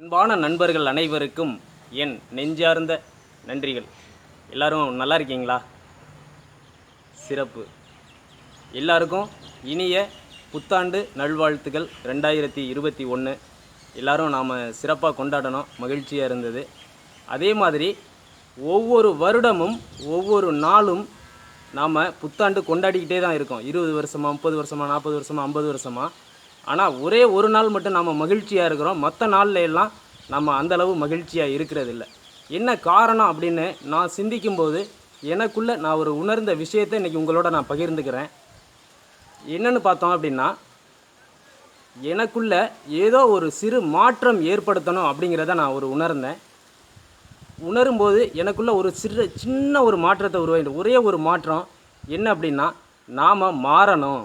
அன்பான நண்பர்கள் அனைவருக்கும் என் நெஞ்சார்ந்த நன்றிகள். எல்லாரும் நல்லா இருக்கீங்களா? சிறப்பு. எல்லாருக்கும் இனிய புத்தாண்டு நல்வாழ்த்துக்கள். ரெண்டாயிரத்தி இருபத்தி ஒன்று எல்லாரும் நாம் சிறப்பாக கொண்டாடணும். மகிழ்ச்சியாக இருந்தது. அதே மாதிரி ஒவ்வொரு வருடமும் ஒவ்வொரு நாளும் நாம் புத்தாண்டு கொண்டாடிக்கிட்டே தான் இருக்கோம். இருபது வருஷமா முப்பது வருஷமா நாற்பது வருஷமா ஐம்பது வருஷமா. ஆனால் ஒரே ஒரு நாள் மட்டும் நம்ம மகிழ்ச்சியாக இருக்கிறோம். மற்ற நாளில் எல்லாம் நம்ம அந்தளவு மகிழ்ச்சியாக இருக்கிறது இல்லை என்ன காரணம் அப்படின்னு நான் சிந்திக்கும்போது எனக்குள்ளே நான் ஒரு உணர்ந்த விஷயத்தை இன்றைக்கி உங்களோட நான் பகிர்ந்துக்கிறேன். என்னன்னு பார்த்தோம் அப்படின்னா எனக்குள்ள ஏதோ ஒரு சிறு மாற்றம் ஏற்படுத்தணும் அப்படிங்கிறத நான் ஒரு உணர்ந்தேன். உணரும்போது எனக்குள்ளே ஒரு சிறு சின்ன ஒரு மாற்றத்தை உருவாயிட்டு ஒரே ஒரு மாற்றம் என்ன அப்படின்னா நாம் மாறணும்.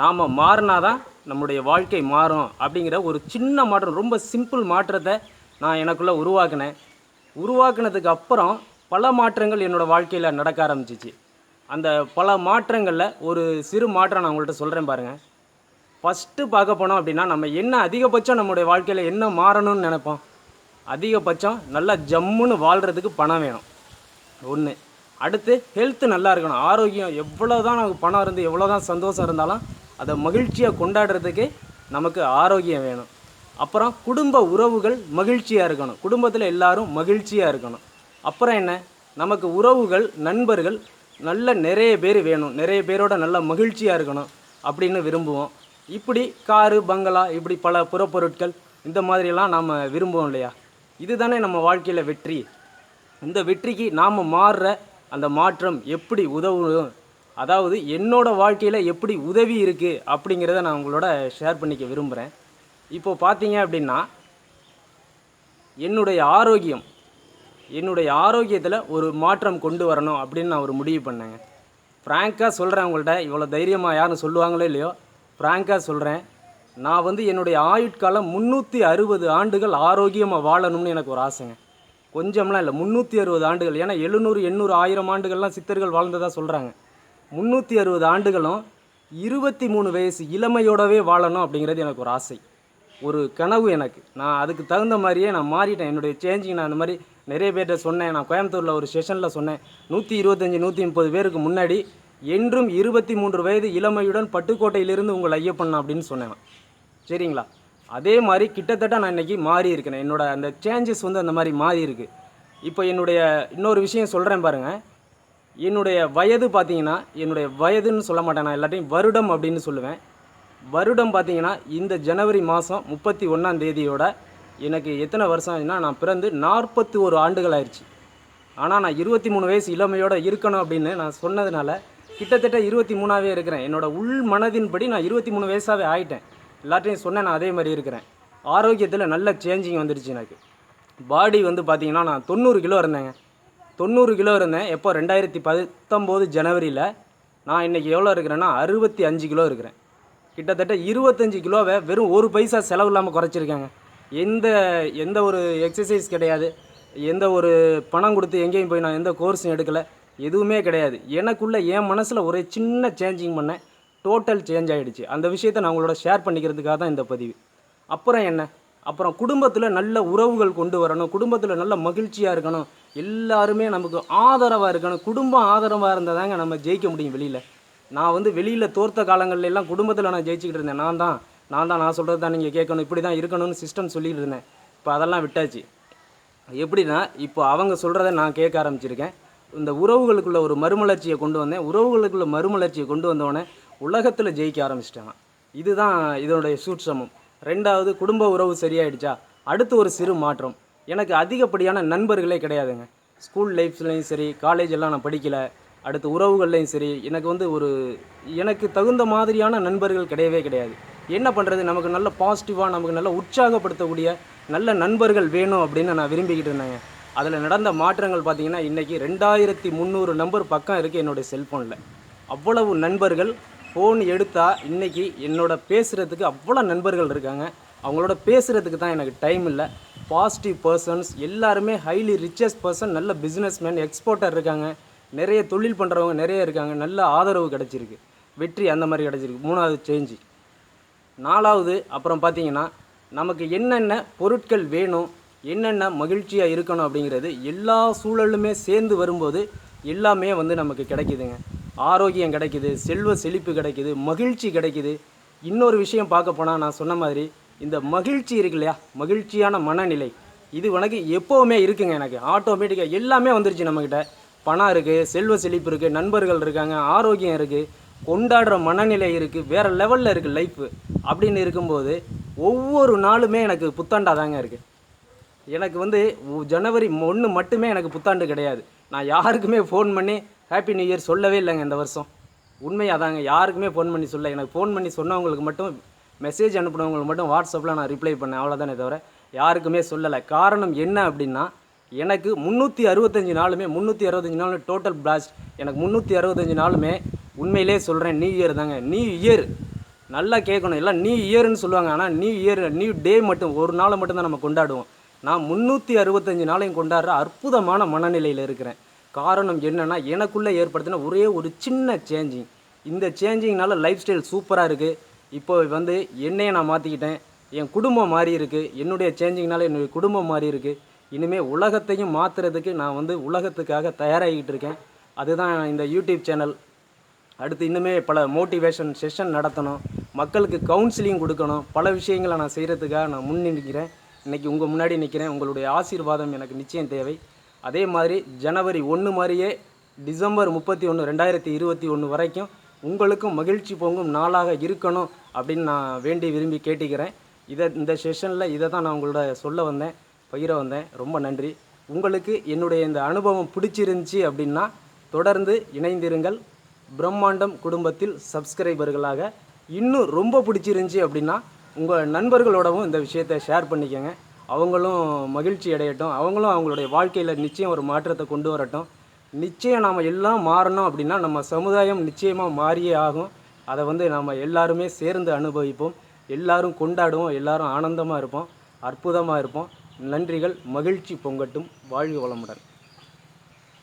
நாம் மாறினாதான் நம்முடைய வாழ்க்கை மாறும் அப்படிங்கிற ஒரு சின்ன மாற்றம் ரொம்ப சிம்பிள் மாற்றத்தை நான் எனக்குள்ளே உருவாக்கினேன். உருவாக்குனதுக்கு அப்புறம் பல மாற்றங்கள் என்னோடய வாழ்க்கையில் நடக்க ஆரம்பிச்சிச்சு. அந்த பல மாற்றங்களில் ஒரு சிறு மாற்றம் நான் உங்கள்கிட்ட சொல்கிறேன் பாருங்கள் ஃபஸ்ட்டு பார்க்க போனோம் அப்படின்னா நம்ம என்ன அதிகபட்சம் நம்முடைய வாழ்க்கையில் என்ன மாறணும்னு நினைப்போம்? அதிகபட்சம் நல்லா ஜம்முன்னு வாழ்கிறதுக்கு பணம் வேணும். ஒன்று அடுத்து ஹெல்த்து நல்லா இருக்கணும். ஆரோக்கியம் எவ்வளோ தான் நமக்கு பணம் இருந்து எவ்வளோ தான் சந்தோஷம் இருந்தாலும் அதை மகிழ்ச்சியாக கொண்டாடுறதுக்கு நமக்கு ஆரோக்கியம் வேணும். அப்புறம் குடும்ப உறவுகள் மகிழ்ச்சியாக இருக்கணும். குடும்பத்தில் எல்லாரும் மகிழ்ச்சியாக இருக்கணும். அப்புறம் என்ன? நமக்கு உறவுகள் நண்பர்கள் நல்ல நிறைய பேர் வேணும். நிறைய பேரோட நல்ல மகிழ்ச்சியாக இருக்கணும் அப்படின்னு விரும்புவோம். இப்படி காரு பங்களா இப்படி பல புறப்பொருட்கள் இந்த மாதிரிலாம் நாம் விரும்புவோம் இல்லையா? இதுதானே நம்ம வாழ்க்கையில் வெற்றி. இந்த வெற்றிக்கு நாம் மாறுற அந்த மாற்றம் எப்படி உதவும் அதாவது என்னோடய வாழ்க்கையில் எப்படி உதவி இருக்குது அப்படிங்கிறத நான் உங்களோட ஷேர் பண்ணிக்க விரும்புகிறேன் இப்போது பார்த்தீங்க அப்படின்னா என்னுடைய ஆரோக்கியம் என்னுடைய ஆரோக்கியத்தில் ஒரு மாற்றம் கொண்டு வரணும் அப்படின்னு நான் ஒரு முடிவு பண்ணேங்க. ஃப்ராங்காக சொல்கிறேன் உங்கள்கிட்ட இவ்வளோ தைரியமாக யாரும் சொல்லுவாங்களோ இல்லையோ ஃப்ராங்காக சொல்கிறேன் நான் வந்து என்னுடைய ஆயுட்காலம் முந்நூற்றி அறுபது ஆண்டுகள் ஆரோக்கியமாக வாழணும்னு எனக்கு ஒரு ஆசைங்க. கொஞ்சம்லாம் இல்லை முந்நூற்றி அறுபது ஆண்டுகள். ஏன்னா எழுநூறு எண்ணூறு ஆயிரம் ஆண்டுகள்லாம் சித்தர்கள் வாழ்ந்ததாக சொல்கிறாங்க முந்நூற்றி அறுபது ஆண்டுகளும் இருபத்தி மூணு வயசு இளமையோடவே வாழணும் அப்படிங்கிறது எனக்கு ஒரு ஆசை. ஒரு கனவு எனக்கு. நான் அதுக்கு தகுந்த மாதிரியே நான் மாறிட்டேன். என்னுடைய சேஞ்சிங் நான் அந்த மாதிரி நிறைய பேர்கிட்ட சொன்னேன். நான் கோயம்புத்தூரில் ஒரு செஷனில் சொன்னேன். நூற்றி இருபத்தஞ்சி நூற்றி முப்பது பேருக்கு முன்னாடி என்றும் இருபத்தி மூன்று வயது இளமையுடன் பட்டுக்கோட்டையிலிருந்து உங்கள் ஐயப்பண்ணா அப்படின்னு சொன்னேன் சரிங்களா? அதே மாதிரி கிட்டத்தட்ட நான் இன்னைக்கு மாறி இருக்கிறேன். என்னோட அந்த சேஞ்சஸ் வந்து அந்த மாதிரி மாறி இருக்குது இப்போ என்னுடைய இன்னொரு விஷயம் சொல்கிறேன் பாருங்கள் என்னுடைய வயது பார்த்தீங்கன்னா என்னுடைய வயதுன்னு சொல்ல மாட்டேன் நான் எல்லாத்தையும் வருடம் அப்படின்னு சொல்லுவேன். வருடம் பார்த்தீங்கன்னா இந்த ஜனவரி மாதம் முப்பத்தி ஒன்றாம் தேதியோட எனக்கு எத்தனை வருஷம் ஆச்சுன்னா நான் பிறந்து நாற்பத்தி ஒரு ஆண்டுகள் ஆயிடுச்சு. ஆனால் நான் இருபத்தி மூணு வயசு இளமையோடு இருக்கணும் அப்படின்னு நான் சொன்னதுனால கிட்டத்தட்ட இருபத்தி மூணாவே இருக்கிறேன். என்னோட உள் மனதின்படி நான் இருபத்தி மூணு வயசாகவே ஆகிட்டேன் எல்லாத்தையும் சொன்னேன் நான் அதே மாதிரி இருக்கிறேன். ஆரோக்கியத்தில் நல்ல சேஞ்சிங் வந்துடுச்சு எனக்கு. பாடி வந்து பார்த்திங்கன்னா நான் தொண்ணூறு கிலோ இருந்தேங்க. தொண்ணூறு கிலோ இருந்தேன். எப்போ? ரெண்டாயிரத்தி பத்தொம்போது ஜனவரியில். நான் இன்றைக்கி எவ்வளோ இருக்கிறேன்னா அறுபத்தி அஞ்சு கிலோ இருக்கிறேன். கிட்டத்தட்ட இருபத்தஞ்சு கிலோவை வெறும் ஒரு பைசா செலவு இல்லாமல் குறைச்சிருக்காங்க. எந்த எந்த ஒரு எக்ஸசைஸ் கிடையாது. எந்த ஒரு பணம் கொடுத்து எங்கேயும் போய் நான் எந்த கோர்ஸும் எடுக்கலை. எதுவுமே கிடையாது. எனக்குள்ளே என் மனசில் ஒரு சின்ன சேஞ்சிங் பண்ணேன். டோட்டல் சேஞ்ச் ஆகிடுச்சு அந்த விஷயத்தை நான் உங்களோட ஷேர் பண்ணிக்கிறதுக்காக தான் இந்த பதிவு. அப்புறம் என்ன? அப்புறம் குடும்பத்தில் நல்ல உறவுகள் கொண்டு வரணும். குடும்பத்தில் நல்ல மகிழ்ச்சியாக இருக்கணும். எல்லாருமே நமக்கு ஆதரவாக இருக்கணும். குடும்பம் ஆதரவாக இருந்தால் தாங்க நம்ம ஜெயிக்க முடியும் வெளியில். நான் வந்து வெளியில் தோர்த்த காலங்கள்ல எல்லாம் குடும்பத்தில் நான் ஜெயிச்சுக்கிட்டு இருந்தேன். நான் தான். நான் தான் நான் சொல்கிறது தான் நீங்கள் கேட்கணும். இப்படி தான் இருக்கணும்னு சிஸ்டம் சொல்லிகிட்டு இருந்தேன். இப்போ அதெல்லாம் விட்டாச்சு. எப்படின்னா இப்போ அவங்க சொல்கிறத நான் கேட்க ஆரம்பிச்சிருக்கேன். இந்த உறவுகளுக்குள்ள ஒரு மறுமலர்ச்சியை கொண்டு வந்தேன். உறவுகளுக்குள்ள மறுமலர்ச்சியை கொண்டு வந்தவொடனே உலகத்தில் ஜெயிக்க ஆரம்பிச்சிட்டாங்க. இதுதான் இதனுடைய சூட்சமம். ரெண்டாவது குடும்ப உறவு சரியாயிடுச்சா? அடுத்து ஒரு சிறு மாற்றம். எனக்கு அதிகப்படியான நண்பர்களே கிடையாதுங்க. ஸ்கூல் லைஃப்லையும் சரி காலேஜ் எல்லாம் நான் படிக்கலை. அடுத்து உறவுகள்லையும் சரி எனக்கு வந்து ஒரு எனக்கு தகுந்த மாதிரியான நண்பர்கள் கிடையவே கிடையாது. என்ன பண்ணுறது நமக்கு நல்ல பாசிட்டிவாக நமக்கு நல்ல உற்சாகப்படுத்தக்கூடிய நல்ல நண்பர்கள் வேணும் அப்படின்னு நான் விரும்பிக்கிட்டு இருந்தேங்க. அதில் நடந்த மாற்றங்கள் பார்த்தீங்கன்னா இன்றைக்கி ரெண்டாயிரத்தி முந்நூறு நம்பர் பக்கம் இருக்குது என்னுடைய செல்ஃபோனில் அவ்வளவு நண்பர்கள் ஃபோன் எடுத்தால் இன்றைக்கி என்னோட பேசுகிறதுக்கு அவ்வளோ நண்பர்கள் இருக்காங்க. அவங்களோட பேசுகிறதுக்கு தான் எனக்கு டைம் இல்லை. பாசிட்டிவ் பர்சன்ஸ் எல்லாருமே ஹைலி ரிச்சஸ்ட் பர்சன் நல்ல பிஸ்னஸ்மேன் எக்ஸ்போர்ட்டர் இருக்காங்க. நிறைய தொழில் பண்ணுறவங்க நிறைய இருக்காங்க. நல்ல ஆதரவு கிடச்சிருக்கு. வெற்றி அந்த மாதிரி கிடச்சிருக்கு. மூணாவது சேஞ்சு நாலாவது அப்புறம் பார்த்தீங்கன்னா நமக்கு என்னென்ன பொருட்கள் வேணும் என்னென்ன மகிழ்ச்சியாக இருக்கணும் அப்படிங்கிறது எல்லா சூழலுமே சேர்ந்து வரும்போது எல்லாமே வந்து நமக்கு கிடைக்குதுங்க. ஆரோக்கியம் கிடைக்குது செல்வ செழிப்பு கிடைக்குது மகிழ்ச்சி கிடைக்குது. இன்னொரு விஷயம் பார்க்க போனால் நான் சொன்ன மாதிரி இந்த மகிழ்ச்சி இருக்கு இல்லையா? மகிழ்ச்சியான மனநிலை. இது உனக்கு எப்போவுமே இருக்குங்க எனக்கு. ஆட்டோமேட்டிக்காக எல்லாமே வந்துருச்சு நம்மக்கிட்ட பணம் இருக்குது செல்வ செழிப்பு இருக்குது நண்பர்கள் இருக்காங்க ஆரோக்கியம் இருக்குது கொண்டாடுற மனநிலை இருக்குது வேறு லெவலில் இருக்குது லைஃப் அப்படின்னு இருக்கும்போது ஒவ்வொரு நாளுமே எனக்கு புத்தாண்டாக தாங்க இருக்குது எனக்கு வந்து ஜனவரி ஒன்று மட்டுமே எனக்கு புத்தாண்டு கிடையாது. நான் யாருக்குமே ஃபோன் பண்ணி ஹாப்பி நியூ இயர் சொல்லவே இல்லைங்க இந்த வருஷம். உண்மையாக தாங்க யாருக்குமே ஃபோன் பண்ணி சொல்ல எனக்கு ஃபோன் பண்ணி சொன்னவங்களுக்கு மட்டும் மெசேஜ் அனுப்பினவங்களுக்கு மட்டும் வாட்ஸ்அப்பில் நான் ரிப்ளை பண்ணேன். அவ்வளோதானே தவிர யாருக்குமே சொல்லலை. காரணம் என்ன அப்படின்னா எனக்கு முந்நூற்றி அறுபத்தஞ்சு நாளுமே முந்நூற்றி அறுபத்தஞ்சு நாள் டோட்டல் பிளாஸ்ட் எனக்கு முந்நூற்றி அறுபத்தஞ்சு நாளுமே உண்மையிலே சொல்கிறேன் நியூ இயர் தாங்க. நியூ இயர் நல்லா கேட்கணும். எல்லாம் நியூ இயர்னு சொல்லுவாங்க. ஆனால் நியூ இயர் நியூ டே மட்டும் ஒரு நாளை மட்டும்தான் நம்ம கொண்டாடுவோம். நான் முந்நூற்றி அறுபத்தஞ்சு நாளையும் கொண்டாடுற அற்புதமான மனநிலையில் இருக்கிறேன். காரணம் என்னென்னா எனக்குள்ளே ஏற்படுத்தின ஒரே ஒரு சின்ன சேஞ்சிங் இந்த சேஞ்சிங்னால லைஃப் ஸ்டைல் சூப்பராக இருக்குது இப்போ வந்து என்னையை நான் மாற்றிக்கிட்டேன் என் குடும்பம் மாறி இருக்குது என்னுடைய சேஞ்சிங்னால என்னுடைய குடும்பம் மாறி இருக்குது இனிமேல் உலகத்தையும் மாற்றுறதுக்கு நான் வந்து உலகத்துக்காக தயாராகிட்டு இருக்கேன். அதுதான் இந்த யூடியூப் சேனல் அடுத்து இன்னுமே பல மோட்டிவேஷன் செஷன் நடத்தணும். மக்களுக்கு கவுன்சிலிங் கொடுக்கணும். பல விஷயங்களை நான் செய்கிறதுக்காக நான் முன் நிற்கிறேன். இன்றைக்கி உங்கள் முன்னாடி நிற்கிறேன். உங்களுடைய ஆசீர்வாதம் எனக்கு நிச்சயம் தேவை. அதே மாதிரி ஜனவரி ஒன்று மாதிரியே டிசம்பர் முப்பத்தி ஒன்று ரெண்டாயிரத்தி இருபத்தி ஒன்று வரைக்கும் உங்களுக்கும் மகிழ்ச்சி பொங்கும் நாளாக இருக்கணும் அப்படின்னு நான் வேண்டி விரும்பி கேட்டுக்கிறேன். இதை இந்த செஷனில் இதை தான் நான் உங்களோட சொல்ல வந்தேன் பகிர வந்தேன். ரொம்ப நன்றி. உங்களுக்கு என்னுடைய இந்த அனுபவம் பிடிச்சிருந்துச்சி அப்படின்னா தொடர்ந்து இணைந்திருங்கள். பிரம்மாண்டம் குடும்பத்தில் சப்ஸ்கிரைபர்களாக இன்னும் ரொம்ப பிடிச்சிருந்துச்சி அப்படின்னா உங்கள் நண்பர்களோடவும் இந்த விஷயத்தை ஷேர் பண்ணிக்கோங்க. அவங்களும் மகிழ்ச்சி அடையட்டும். அவங்களும் அவங்களுடைய வாழ்க்கையில் நிச்சயம் ஒரு மாற்றத்தை கொண்டு வரட்டும். நிச்சயம் நாம் எல்லாம் மாறணும் அப்படின்னா நம்ம சமுதாயம் நிச்சயமாக மாறியே ஆகும். அதை வந்து நம்ம எல்லாருமே சேர்ந்து அனுபவிப்போம். எல்லாரும் கொண்டாடுவோம். எல்லாரும் ஆனந்தமாக இருப்போம். அற்புதமாக இருப்போம். நன்றிகள். மகிழ்ச்சி பொங்கட்டும். வாழ்க வளமுடன்.